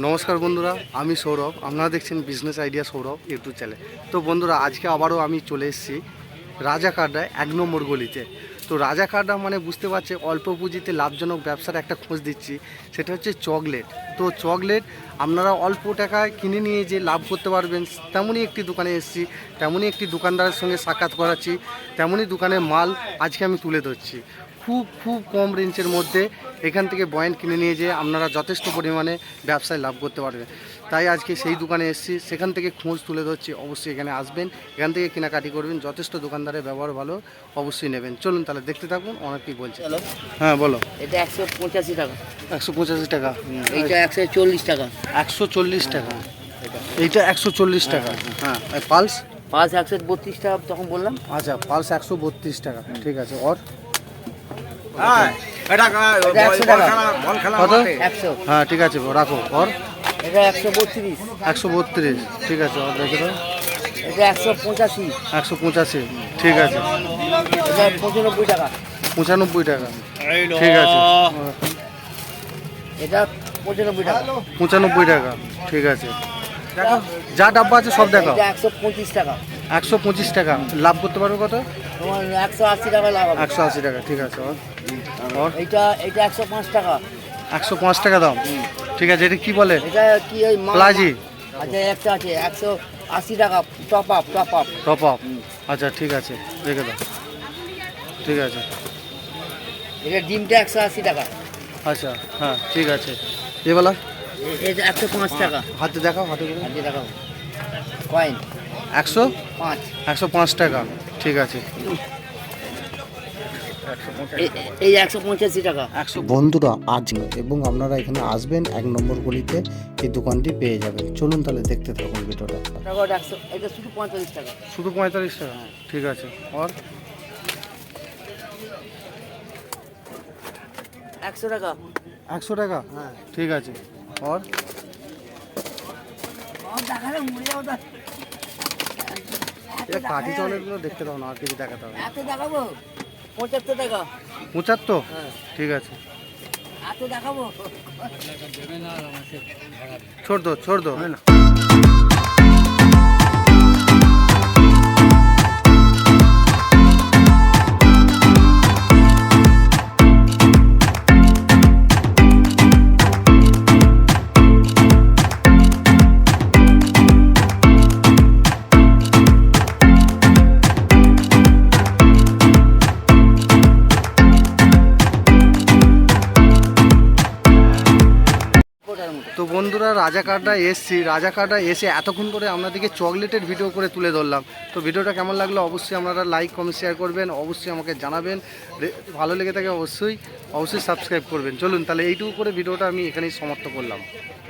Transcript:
নমস্কার বন্ধুরা, আমি সৌরভ। আপনারা দেখছেন business idea Sourav YouTube channel তো বন্ধুরা, আজকে আবারও আমি চলে এসেছি রাজা কার্ডায় এক নম্বর গলিতে। তো রাজা কার্ডা মানে বুঝতে পারছে, অল্প পুঁজিতে লাভজনক ব্যবসার একটা খোঁজ দিচ্ছি, সেটা হচ্ছে চকলেট। তো চকলেট আপনারা অল্প টাকায় কিনে নিয়ে যে লাভ করতে পারবেন, তেমনই একটি দোকানে এসেছি, তেমনই একটি দোকানদারের সঙ্গে সাক্ষাৎ করাচ্ছি, তেমনই দোকানের মাল আজকে আমি তুলে ধরছি। খুব খুব কম রেঞ্জের মধ্যে এখান থেকে বয়েন কিনে নিয়ে যেয়ে আপনারা যথেষ্ট পরিমাণে ব্যবসায় লাভ করতে পারবেন। তাই আজকে সেই দোকানে এসেছি সেখান থেকে খোঁজ তুলে ধরছি অবশ্যই এখানে আসবেন এখান থেকে কেনাকাটি করবেন যথেষ্ট দোকানদারের ব্যবহার ভালো অবশ্যই নেবেন। চলুন তাহলে দেখতে থাকুন অনেকেই বলছে। হ্যালো। হ্যাঁ বলো। এটা একশো পঁচাশি টাকা। একশো পঁচাশি টাকা। এইটা একশো চল্লিশ টাকা। একশো চল্লিশ টাকা। এইটা একশো চল্লিশ টাকা। হ্যাঁ আর পালস? পাঁচ একশো বত্রিশ টাকা তখন বললাম। আচ্ছা পালস একশো বত্রিশ টাকা। ঠিক আছে ওর এটা একশো টাকা কত একশো হ্যাঁ ঠিক আছে রাখো ওর এটা একশো বত্রিশ। একশো বত্রিশ ঠিক আছে ওর রেখে দাও এটা একশো পঁচাশি। একশো পঁচাশি ঠিক আছে। এটা পঁচানব্বই টাকা। পঁচানব্বই টাকা ঠিক আছে। এটা পঁচানব্বই টাকা। পঁচানব্বই টাকা ঠিক আছে। যা ডাব্বা আছে সব দেখাও। এটা একশো পঁচিশ টাকা। একশো পঁচিশ টাকা। লাভ করতে পারবে কত? তোমার একশো আশি টাকা লাভ একশো আশি টাকা ঠিক আছে এইটা এটা একশো পাঁচ টাকা। একশো পাঁচ টাকা দাম? ঠিক আছে এটা কি বলে? এটা কি ওই প্লাজি? আচ্ছা একটা আছে একশো আশি টাকা top up top up top up আচ্ছা ঠিক আছে রেখে দাও। ঠিক আছে। এটা ডিমটা একশো আশি টাকা। আচ্ছা হ্যাঁ ঠিক আছে। এবেলা? এটা একশো পাঁচ টাকা। হাতে দেখাও হাতে আজকে দেখাবো কয়েন একশো? পাঁচ। একশো পাঁচ টাকা ঠিক আছে। এই একশো পঁচাশি টাকা। একশো বন্ধুরা আজ এবং আপনারা এখানে আসবেন এক নম্বর গলিতে এই দোকানটি পেয়ে যাবেন। চলুন তাহলে দেখতে থাকুন ভিডিওটা। একশো এটা শুধু পঁয়তাল্লিশ টাকা। শুধু পঁয়তাল্লিশ টাকা? ঠিক আছে। আর? একশো টাকা। একশো টাকা? হ্যাঁ। ঠিক আছে। আর? এটা কাঠি চলেরগুলো দেখতে দাও না আর কিছু দেখাতে হবে দেখাবো? পঁচাত্তর টাকা। পঁচাত্তর? হ্যাঁ। ঠিক আছে। দেখাবো। ছোট দো ছোট দো। হ্যাঁ মতো তো বন্ধুরা রাজাকারটা এসছি। রাজাকারটা এসে এতক্ষণ করে আপনাদেরকে চকলেটের ভিডিও করে তুলে ধরলাম। তো ভিডিওটা কেমন লাগল অবশ্যই আপনারা লাইক কমেন্ট শেয়ার করবেন, অবশ্যই আমাকে জানাবেন। ভালো লেগে থাকে অবশ্যই অবশ্যই সাবস্ক্রাইব করবেন। চলুন, তাহলে এইটুকু করে ভিডিওটা আমি এখানেই সমাপ্ত করলাম।